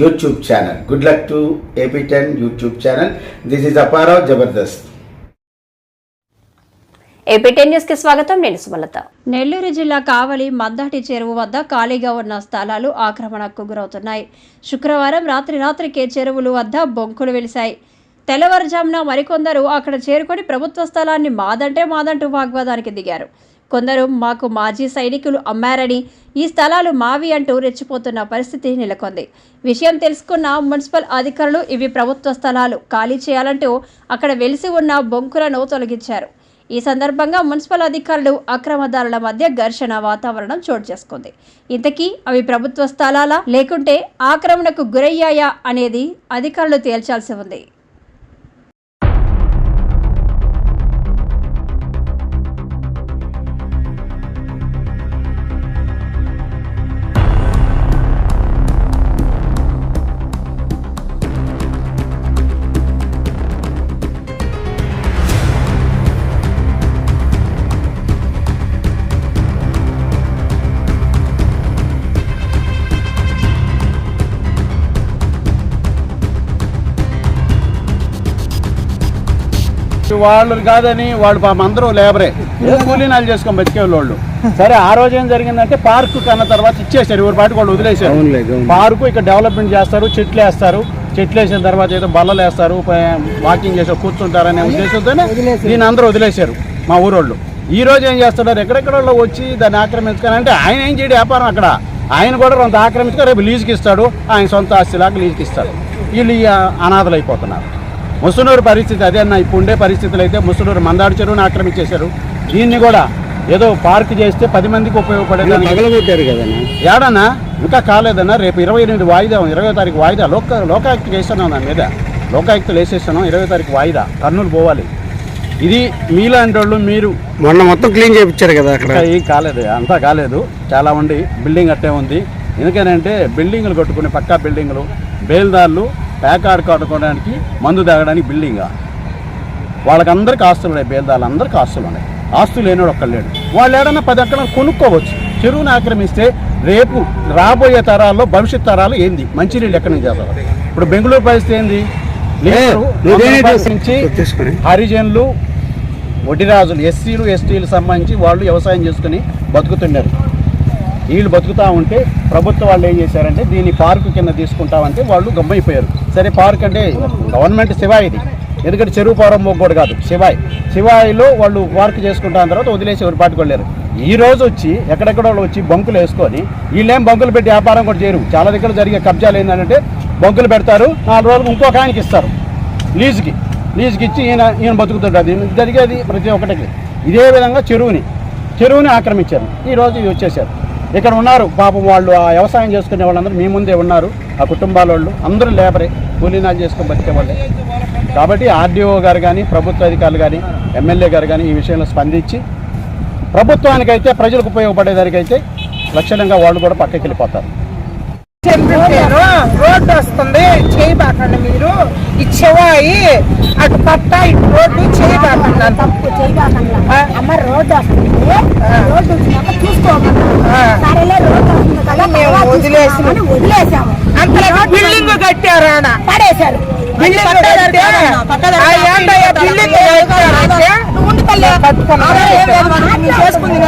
YouTube channel good luck to AP ten YouTube channel this is Apparao Jabardasth AP ten న్యూస్కి స్వాగతం. నేను సుమలత. నెల్లూరు జిల్లా కావలి మద్దాటి చెరువు వద్ద ఖాళీగా ఉన్న స్థలాలు ఆక్రమణకు గురవుతున్నాయి. శుక్రవారం రాత్రి రాత్రికే చెరువులు వద్ద బొంకులు వెలిశాయి. తెల్లవారుజామున మరికొందరు అక్కడ చేరుకొని ప్రభుత్వ స్థలాన్ని మాదంటే మాదంటూ వాగ్వాదానికి దిగారు. కొందరు మాకు మాజీ సైనికులు అమ్మారని ఈ స్థలాలు మావి అంటూ రెచ్చిపోతున్న పరిస్థితి నెలకొంది. విషయం తెలుసుకున్న మున్సిపల్ అధికారులు ఇవి ప్రభుత్వ స్థలాలు ఖాళీ చేయాలంటూ అక్కడ వెలిసి ఉన్న బొంకులను తొలగించారు. ఈ సందర్భంగా మున్సిపల్ అధికారులు అక్రమదారుల మధ్య ఘర్షణ వాతావరణం చోటు చేసుకుంది. ఇంతకీ అవి ప్రభుత్వ స్థలాలా? లేకుంటే ఆక్రమణకు గురయ్యాయా? అనేది అధికారులు తేల్చాల్సి ఉంది. వాళ్ళు కాదని వాళ్ళు అందరూ లేబరే. కూలీనాలు చేసుకొని బతికే వాళ్ళు సరే ఆ రోజు ఏం జరిగిందంటే పార్కు కన్న తర్వాత ఇచ్చేసారు ఎవరి పాటికి వాళ్ళు వదిలేశారు. పార్కు ఇక్కడ డెవలప్మెంట్ చేస్తారు చెట్లు వేస్తారు చెట్లు వేసిన తర్వాత ఏదో బల్లలు వేస్తారు వాకింగ్ చేసి కూర్చుంటారనే ఉద్దేశంతోనే దీని అందరూ వదిలేశారు మా ఊరోళ్ళు. ఈ రోజు ఏం చేస్తున్నారు? ఎక్కడెక్కడ వచ్చి దాన్ని ఆక్రమించుకొని అంటే ఆయన ఏం చేయడు వ్యాపారం అక్కడ. ఆయన కూడా కొంత ఆక్రమించుకొని రేపు లీజుకి ఇస్తాడు ఆయన సొంత ఆస్తిలాగా లీజుకి ఇస్తాడు. వీళ్ళు అనాథలు అయిపోతున్నారు ముసునూరు పరిస్థితి అదే అన్న ఇప్పుడు ఉండే పరిస్థితులు అయితే ముసునూరు మందాడు చెరువును ఆక్రమించేశారు. దీన్ని కూడా ఏదో పార్క్ చేస్తే పది మందికి కదన్నా? ఏడన్నా? ఇంకా కాలేదన్నా? రేపు ఇరవై ఎనిమిది వాయిదా ఇరవై తారీఖు వాయిదా. లోక లోకాయుక్త వేస్తున్నాం దాని మీద. లోకాయుక్తలు వేసేస్తున్నాం. ఇరవై తారీఖు వాయిదా. కర్నూలు పోవాలి. ఇది మీలాంటి వాళ్ళు మీరు మొన్న మొత్తం క్లీన్ చేయించారు కదా అక్కడ. ఏం కాలేదు. అంతా కాలేదు. చాలా ఉండి బిల్డింగ్ అట్టే ఉంది. ఎందుకనంటే బిల్డింగ్లు కట్టుకునే పక్కా బిల్డింగ్లు బేల్దార్లు ప్యాకాడ్ కట్టుకోవడానికి మందు తాగడానికి బిల్డింగా వాళ్ళకందరికీ ఆస్తులు ఉన్నాయి బేల్దార్లు అందరికీ ఆస్తులు ఉన్నాయి. ఆస్తులు లేనివాడు ఒక్కడు లేడు. వాళ్ళు ఏడన్నా పది ఎక్కడ కొనుక్కోవచ్చు. చెరువును ఆక్రమిస్తే రేపు రాబోయే తరాల్లో భవిష్యత్ తరాలు ఏంది? మంచినీళ్ళు ఎక్కడి నుంచి చేస్తారు? ఇప్పుడు బెంగళూరు పరిస్థితి ఏంది? నుంచి. హరిజనులు వడ్డీరాజులు ఎస్సీలు ఎస్టీలు సంబంధించి వాళ్ళు వ్యవసాయం చేసుకుని బతుకుతున్నారు. వీళ్ళు బతుకుతా ఉంటే ప్రభుత్వం వాళ్ళు ఏం చేశారంటే దీన్ని పార్కు కింద తీసుకుంటామంటే వాళ్ళు గమ్మైపోయారు. సరే పార్క్ అంటే గవర్నమెంట్ శివాయి ఇది. ఎందుకంటే చెరువు పారం కూడా కాదు శివాయి. శివాయిలో వాళ్ళు పార్క్ చేసుకుంటాన తర్వాత వదిలేసి ఎవరి పాటికి వెళ్ళారు. ఈ రోజు వచ్చి ఎక్కడెక్కడ వాళ్ళు వచ్చి బంకులు వేసుకొని వీళ్ళేం బంకులు పెట్టి వ్యాపారం కూడా చేయరు. చాలా దగ్గర జరిగే కబ్జాలు ఏంటంటే బంకులు పెడతారు నాలుగు రోజులకు ఇంకొక ఆయనకి ఇస్తారు. లీజుకి లీజుకి ఇచ్చి ఈయన ఈయన బతుకుతుంటాడు. ఇది జరిగేది ప్రతి ఒక్కటికి. ఇదే విధంగా చెరువుని చెరువుని ఆక్రమించారు. ఈ రోజు ఇవి వచ్చేసారు. ఇక్కడ ఉన్నారు. పాపం వాళ్ళు ఆ వ్యవసాయం చేసుకునే వాళ్ళందరూ మీ ముందే ఉన్నారు. ఆ కుటుంబాల వాళ్ళు అందరూ లేబరే. కూలీనాలు చేసుకొని బతికే వాళ్ళే. కాబట్టి ఆర్డీఓ గారు కానీ ప్రభుత్వ అధికారులు కానీ ఎమ్మెల్యే గారు కానీ ఈ విషయంలో స్పందించి ప్రభుత్వానికైతే ప్రజలకు ఉపయోగపడేదానికైతే లక్షణంగా వాళ్ళు కూడా పక్కకి వెళ్ళిపోతారు రోడ్డు వస్తుంది. చేయబాకండి మీరు. ఇచ్చేవాయి అటు పట్ట ఇటు రోడ్డు చేయబాకండి. తప్పు చేయబాకండి. అమ్మ రోడ్డు వస్తుంది. రోడ్డు ఇదే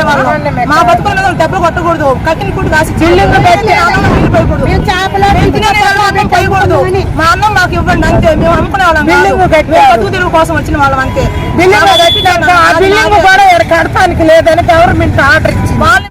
వాళ్ళం. మా బతుకుల మీద దెబ్బలు కొట్టకూడదు. కట్టిన కూడా కాసి బిల్డింగ్ పోయకూడదు మా అన్నం మాకు ఇవ్వండి అంతే. మేము అమ్ముకునే వాళ్ళం బిల్డింగ్ బతుకు కోసం వచ్చిన వాళ్ళం అంతే. బిల్డింగ్ బిల్డింగ్ కూడా కడతానికి లేదని గవర్నమెంట్ ఆర్డర్ ఇచ్చింది.